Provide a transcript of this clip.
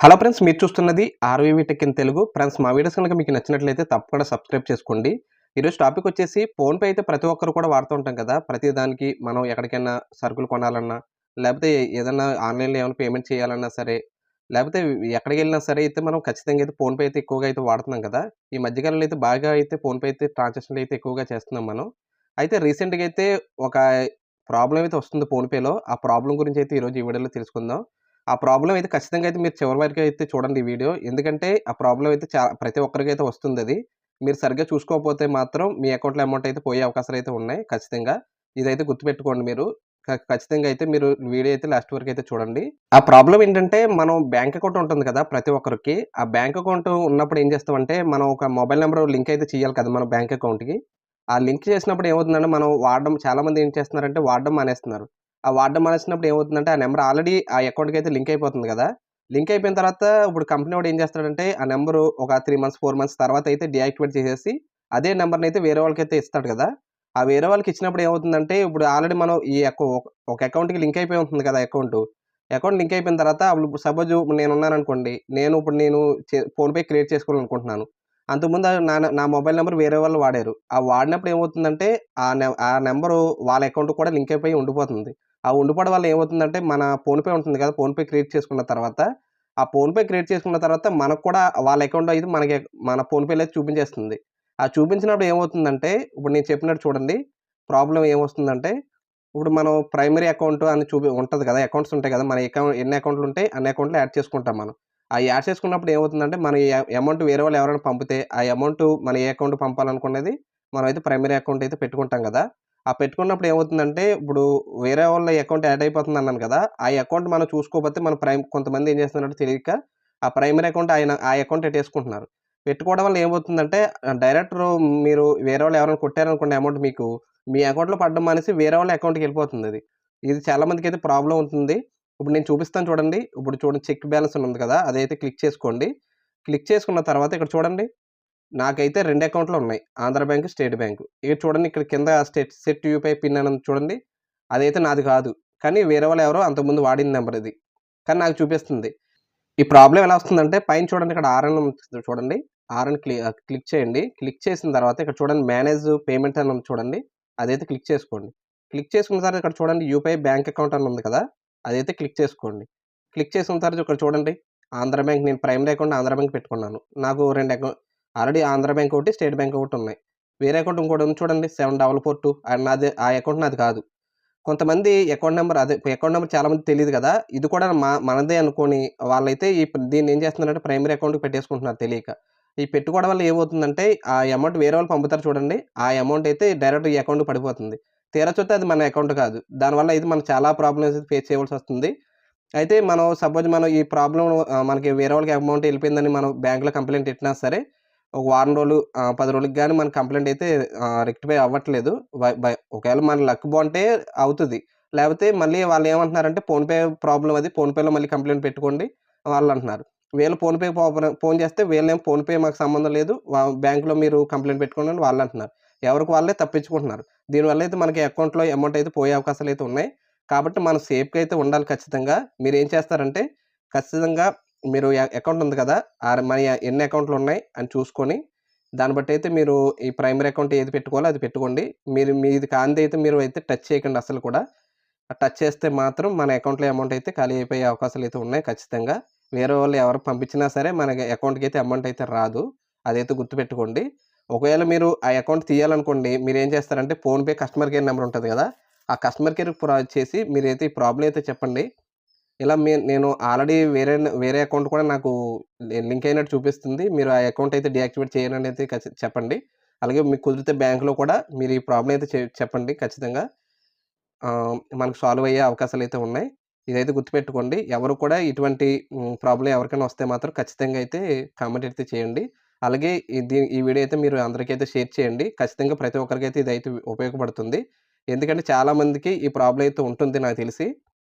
Hello friends మీరు చూస్తున్నది RVV tech in Telugu. Friends మా వీడియోస్ కనుక మీకు నచ్చినట్లయితే తప్పకుండా సబ్స్క్రైబ్ చేసుకోండి. ఈరోజు టాపిక్ వచ్చేసి ఫోన్పే అయితే ప్రతి ఒక్కరు కూడా వాడుతూ ఉంటాం కదా. ప్రతి దానికి మనం ఎక్కడికైనా సరుకులు కొనాలన్నా లేకపోతే ఏదైనా ఆన్లైన్లో ఏమైనా పేమెంట్ చేయాలన్నా సరే లేకపోతే ఎక్కడికి వెళ్ళినా సరే అయితే మనం ఖచ్చితంగా అయితే ఫోన్పే అయితే ఎక్కువగా అయితే వాడుతున్నాం కదా. ఈ మధ్యకాలంలో అయితే బాగా అయితే ఫోన్పే అయితే ట్రాన్సాక్షన్లు అయితే ఎక్కువగా చేస్తున్నాం మనం. అయితే రీసెంట్గా అయితే ఒక ప్రాబ్లం అయితే వస్తుంది ఫోన్పేలో. ఆ ప్రాబ్లం గురించి అయితే ఈరోజు ఈ వీడియోలో తెలుసుకుందాం. ఆ ప్రాబ్లం అయితే ఖచ్చితంగా అయితే మీరు చివరి వరకు అయితే చూడండి ఈ వీడియో. ఎందుకంటే ఆ ప్రాబ్లం అయితే చాలా ప్రతి ఒక్కరికి అయితే వస్తుంది అది. మీరు సరిగ్గా చూసుకోకపోతే మాత్రం మీ అకౌంట్లో అమౌంట్ అయితే పోయే అవకాశాలు అయితే ఉన్నాయి ఖచ్చితంగా. ఇదైతే గుర్తుపెట్టుకోండి మీరు. ఖచ్చితంగా అయితే మీరు వీడియో అయితే లాస్ట్ వరకు అయితే చూడండి. ఆ ప్రాబ్లం ఏంటంటే మనం బ్యాంక్ అకౌంట్ ఉంటుంది కదా ప్రతి ఒక్కరికి. ఆ బ్యాంక్ అకౌంట్ ఉన్నప్పుడు ఏం చేస్తామంటే మనం ఒక మొబైల్ నెంబర్ లింక్ అయితే చేయాలి కదా మన బ్యాంక్ అకౌంట్కి. ఆ లింక్ చేసినప్పుడు ఏమవుతుందంటే మనం వాడడం చాలామంది ఏం చేస్తున్నారంటే వాడడం మానేస్తున్నారు. ఆ వాడడం మానేసినప్పుడు ఏమవుతుందంటే ఆ నెంబర్ ఆల్రెడీ ఆ అకౌంట్కి అయితే లింక్ అయిపోతుంది కదా! లింక్ అయిపోయిన తర్వాత ఇప్పుడు కంపెనీ వాడు ఏం చేస్తాడంటే ఆ నెంబరు ఒక త్రీ మంత్స్ ఫోర్ మంత్స్ తర్వాత అయితే డియాక్టివేట్ చేసేసి అదే నెంబర్ని అయితే వేరే వాళ్ళకి అయితే ఇస్తాడు కదా! ఆ వేరే వాళ్ళకి ఇచ్చినప్పుడు ఏమవుతుందంటే ఇప్పుడు ఆల్రెడీ మనం ఈ ఒక అకౌంట్కి లింక్ అయిపోయి ఉంటుంది కదా అకౌంట్. అకౌంట్ లింక్ అయిపోయిన తర్వాత అప్పుడు సపోజ్ నేను ఉన్నాను అనుకోండి నేను ఇప్పుడు నేను ఫోన్పే క్రియేట్ చేసుకోవాలనుకుంటున్నాను. అంతకుముందు నా నా మొబైల్ నెంబర్ వేరే వాళ్ళు వాడారు. ఆ వాడినప్పుడు ఏమవుతుందంటే ఆ నె ఆ నెంబరు వాళ్ళ అకౌంట్ కూడా లింక్ అయిపోయి ఉండిపోతుంది. ఆ ఉండిపోవడం వల్ల ఏమవుతుందంటే మన ఫోన్పే ఉంటుంది కదా ఫోన్పే క్రియేట్ చేసుకున్న తర్వాత ఆ ఫోన్పే క్రియేట్ చేసుకున్న తర్వాత మనకు కూడా వాళ్ళ అకౌంట్ అయితే మనకి మన ఫోన్పేలో అయితే చూపించేస్తుంది. ఆ చూపించినప్పుడు ఏమవుతుందంటే ఇప్పుడు నేను చెప్పినట్టు చూడండి ప్రాబ్లం ఏమొస్తుందంటే ఇప్పుడు మనం ప్రైమరీ అకౌంట్ అని చూపి ఉంటుంది కదా అకౌంట్స్ ఉంటాయి కదా మన అకౌంట్ ఎన్ని అకౌంట్లు ఉంటాయి అన్ని అకౌంట్లు యాడ్ చేసుకుంటాం మనం. ఆ యాడ్ చేసుకున్నప్పుడు ఏమవుతుందంటే మన అమౌంట్ వేరే వాళ్ళు ఎవరైనా పంపితే ఆ అమౌంట్ మన ఏ అకౌంట్ పంపాలనుకునేది మనం అయితే ప్రైమరీ అకౌంట్ అయితే పెట్టుకుంటాం కదా ఆ పెట్టుకున్నప్పుడు ఏమవుతుందంటే ఇప్పుడు వేరే వాళ్ళ అకౌంట్ యాడ్ అయిపోతుంది అన్నాను కదా ఆ అకౌంట్ మనం చూసుకోకపోతే మన ప్రైమ్ కొంతమంది ఏం చేస్తున్నట్టు తెలియక ఆ ప్రైమరీ అకౌంట్ ఆయన ఆ అకౌంట్ పెట్టేసుకుంటున్నారు పెట్టుకోవడం వల్ల ఏమవుతుందంటే డైరెక్టర్ మీరు వేరే వాళ్ళు ఎవరైనా కొట్టారనుకోండి అమౌంట్ మీకు మీ అకౌంట్లో పడడం మానేసి వేరే వాళ్ళ అకౌంట్కి వెళ్ళిపోతుంది అది. ఇది చాలామందికి అయితే ప్రాబ్లం ఉంటుంది ఇప్పుడు నేను చూపిస్తాను చూడండి. ఇప్పుడు చూడండి చెక్ బ్యాలెన్స్ ఉంది కదా అదైతే క్లిక్ చేసుకోండి. క్లిక్ చేసుకున్న తర్వాత ఇక్కడ చూడండి. నాకైతే రెండు అకౌంట్లు ఉన్నాయి. Andhra bank state bank. ఇక్కడ చూడండి ఇక్కడ కింద స్టేట్ సెట్ యూపీఐ పిన్ అని చూడండి. అదైతే నాది కాదు. కానీ వేరే వాళ్ళు ఎవరో అంతకుముందు వాడిన నెంబర్ ఇది. కానీ నాకు చూపిస్తుంది. ఈ ప్రాబ్లం ఎలా వస్తుందంటే పైన చూడండి ఇక్కడ ఆర్ఎన్ చూడండి. ఆర్ఎన్ క్లిక్ క్లిక్ చేయండి. క్లిక్ చేసిన తర్వాత ఇక్కడ చూడండి మేనేజ్ పేమెంట్ అని చూడండి. అదైతే క్లిక్ చేసుకోండి. క్లిక్ చేసుకున్న తర్వాత ఇక్కడ చూడండి యూపీఐ బ్యాంక్ అకౌంట్ అని ఉంది కదా. అదైతే క్లిక్ చేసుకోండి. క్లిక్ చేసిన తర్వాత ఇక్కడ చూడండి. ఆంధ్ర బ్యాంక్ నేను ప్రైమరీ అకౌంట్ ఆంధ్ర బ్యాంక్ పెట్టుకున్నాను. నాకు రెండు అకౌంట్ ఆల్రెడీ ఆంధ్ర బ్యాంక్ ఒకటి స్టేట్ బ్యాంక్ ఒకటి ఉన్నాయి. వేరే అకౌంట్ ఇంకోటి ఉంది చూడండి సెవెన్ డబల్ ఫోర్ టూ. నాది ఆ అకౌంట్ నాది కాదు. కొంతమంది అకౌంట్ నెంబర్ అదే అకౌంట్ నెంబర్ చాలామంది తెలియదు కదా. ఇది కూడా మా మనదే అనుకొని వాళ్ళైతే ఈ దీన్ని ఏం చేస్తున్నారంటే ప్రైమరీ అకౌంట్కి పెట్టేసుకుంటున్నారు తెలియక. ఈ పెట్టుకోవడం వల్ల ఏమవుతుందంటే ఆ అమౌంట్ వేరే వాళ్ళు పంపుతారు చూడండి ఆ అమౌంట్ అయితే డైరెక్ట్ ఈ అకౌంట్ పడిపోతుంది. తీరా చూస్తే అది మన అకౌంట్ కాదు. దానివల్ల ఇది మనం చాలా ప్రాబ్లమ్స్ ఫేస్ చేయవలసి వస్తుంది. అయితే మనం సపోజ్ మనం ఈ ప్రాబ్లం మనకి వేరే వాళ్ళకి అమౌంట్ వెళ్ళిపోయిందని మనం బ్యాంకులో కంప్లైంట్ ఇచ్చినా సరే ఒక వారం రోజులు పది రోజులకి కానీ మన కంప్లైంట్ అయితే రెక్టిఫై అవ్వట్లేదు. బై- ఒకవేళ మన లక్ బాగుంటే అవుతుంది. లేకపోతే మళ్ళీ వాళ్ళు ఏమంటున్నారంటే ఫోన్పే ప్రాబ్లం అది ఫోన్పేలో మళ్ళీ కంప్లైంట్ పెట్టుకోండి వాళ్ళు అంటున్నారు. వీళ్ళు ఫోన్పే ఫోన్ చేస్తే వీళ్ళేం ఫోన్పే మాకు సంబంధం లేదు వా- బ్యాంకులో మీరు కంప్లైంట్ పెట్టుకోండి అని వాళ్ళు అంటున్నారు. ఎవరికి వాళ్ళే తప్పించుకుంటున్నారు. దీనివల్ల అయితే మనకి అకౌంట్లో అమౌంట్ అయితే పోయే అవకాశాలు అయితే ఉన్నాయి. కాబట్టి మనం సేఫ్గా అయితే ఉండాలి ఖచ్చితంగా. మీరు ఏం చేస్తారంటే ఖచ్చితంగా మీరు అకౌంట్ ఉంది కదా మన ఎన్ని అకౌంట్లు ఉన్నాయి అని చూసుకొని దాన్ని బట్టి అయితే మీరు ఈ ప్రైమరీ అకౌంట్ ఏది పెట్టుకోవాలో అది పెట్టుకోండి. మీరు మీది కాంతి అయితే మీరు అయితే టచ్ చేయకండి అసలు కూడా. టచ్ చేస్తే మాత్రం మన అకౌంట్లో అమౌంట్ అయితే ఖాళీ అయిపోయే అవకాశాలు అయితే ఉన్నాయి ఖచ్చితంగా. వేరే వాళ్ళు ఎవరు పంపించినా సరే మన అకౌంట్కి అయితే అమౌంట్ అయితే రాదు. అదైతే గుర్తుపెట్టుకోండి. ఒకవేళ మీరు ఆ అకౌంట్ తీయాలనుకోండి మీరు ఏం చేస్తారంటే ఫోన్పే కస్టమర్ కేర్ నెంబర్ ఉంటుంది కదా ఆ కస్టమర్ కేర్ చేసి మీరైతే ఈ ప్రాబ్లం అయితే చెప్పండి. ఇలా మీ నేను ఆల్రెడీ వేరే వేరే అకౌంట్ కూడా నాకు లింక్ అయినట్టు చూపిస్తుంది. మీరు ఆ అకౌంట్ అయితే డియాక్టివేట్ చేయాలని అయితే చెప్పండి. అలాగే మీకు కుదిరితే బ్యాంకులో కూడా మీరు ఈ ప్రాబ్లం అయితే చె- చెప్పండి ఖచ్చితంగా. మనకు సాల్వ్ అయ్యే అవకాశాలు అయితే ఉన్నాయి. ఇదైతే గుర్తుపెట్టుకోండి. ఎవరు కూడా ఇటువంటి ప్రాబ్లం ఎవరికైనా వస్తే మాత్రం ఖచ్చితంగా అయితే కామెంట్ అయితే చేయండి. అలాగే ఇది ఈ వీడియో అయితే మీరు అందరికీ అయితే షేర్ చేయండి. ఖచ్చితంగా ప్రతి ఒక్కరికైతే ఇది అయితే ఉపయోగపడుతుంది. ఎందుకంటే చాలామందికి ఈ ప్రాబ్లం అయితే ఉంటుంది నాకు తెలిసి.